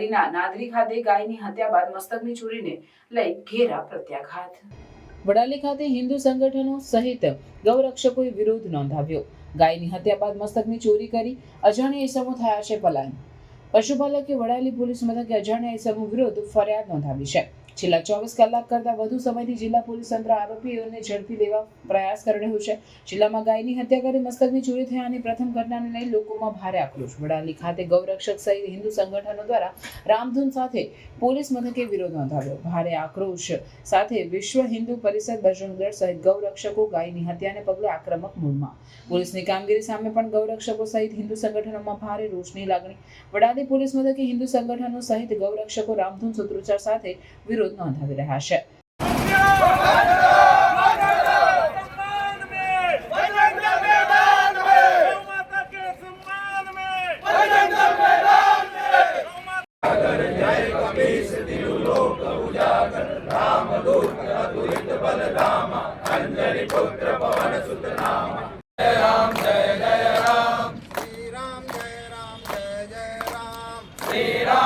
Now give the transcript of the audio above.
વડાલીના નાદરી ખાતે ગાયની હત્યા બાદ મસ્તકની ચોરીને લઈ ઘેરા પ્રત્યાઘાત. વડાલી ખાતે હિન્દુ સંગઠનો સહિત ગૌરક્ષકોએ વિરોધ નોંધાવ્યો. ગાયની હત્યા બાદ મસ્તકની ચોરી કરી અજાણ્યા ઇસમો થયા છે પલાયન. પશુપાલકે વડાલી પોલીસ મથકે અજાણ્યા ઇસમો વિરુદ્ધ ફરિયાદ નોંધાવી છે. છેલ્લા ચોવીસ કલાક કરતા વધુ સમયથી જિલ્લા પોલીસ તંત્ર આરોપીઓને ઝડપી લેવા પ્રયાસ કરી રહ્યું છે. જિલ્લામાં ગાયની હત્યા કરી મસ્તકની ચોરી થયાની પ્રથમ ઘટનાને લઈ લોકોમાં ભારે આક્રોશ વડાલી ખાતે ગૌરક્ષક સહિત હિન્દુ સંગઠનો દ્વારા રામધૂન સાથે પોલીસ મથકે વિરોધ નોંધાવ્યો. ભારે આક્રોશ સાથે વિશ્વ હિન્દુ પરિષદ બજરંગ સહિત ગૌરક્ષકો ગાયની હત્યાને પગલે આક્રમક મૂળમાં. પોલીસની કામગીરી સામે પણ ગૌરક્ષકો સહિત હિન્દુ સંગઠનોમાં ભારે રોષની લાગણી. વડાલી પોલીસ મથકે હિન્દુ સંગઠનો સહિત ગૌરક્ષકો રામધૂન સૂત્રોચ્ચાર સાથે વિરોધ વિરોધ નોંધાવી રહ્યા છે श्रीराम